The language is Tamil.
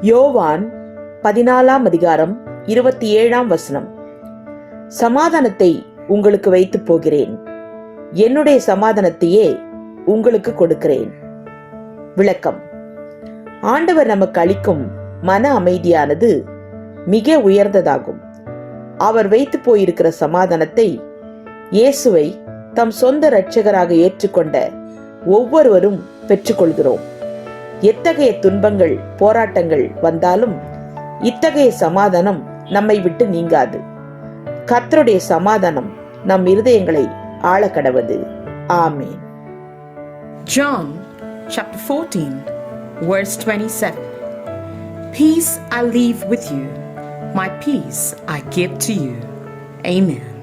யோவான் பதினாலாம் அதிகாரம் இருபத்தி ஏழாம் வசனம். சமாதானத்தை உங்களுக்கு வைத்து போகிறேன். என்னுடைய சமாதானத்தையே உங்களுக்கு கொடுக்கிறேன். விளக்கம். ஆண்டவர் நமக்கு அளிக்கும் மன அமைதியானது மிக உயர்ந்ததாகும். அவர் வைத்து போயிருக்கிற சமாதானத்தை இயேசுவை தம் சொந்த இரட்சகராக ஏற்றுக்கொண்ட ஒவ்வொருவரும் பெற்றுக்கொள்கிறோம். எத்தகைய துன்பங்கள் போராட்டங்கள் வந்தாலும் இத்தகைய சமாதானம் நம்மை விட்டு நீங்காது கர்த்தருடைய சமாதானம் நம் இருதயங்களை ஆழக்கடவது ஆமேன் John chapter 14, verse 27. Peace I leave with you, my peace I give to you. Amen.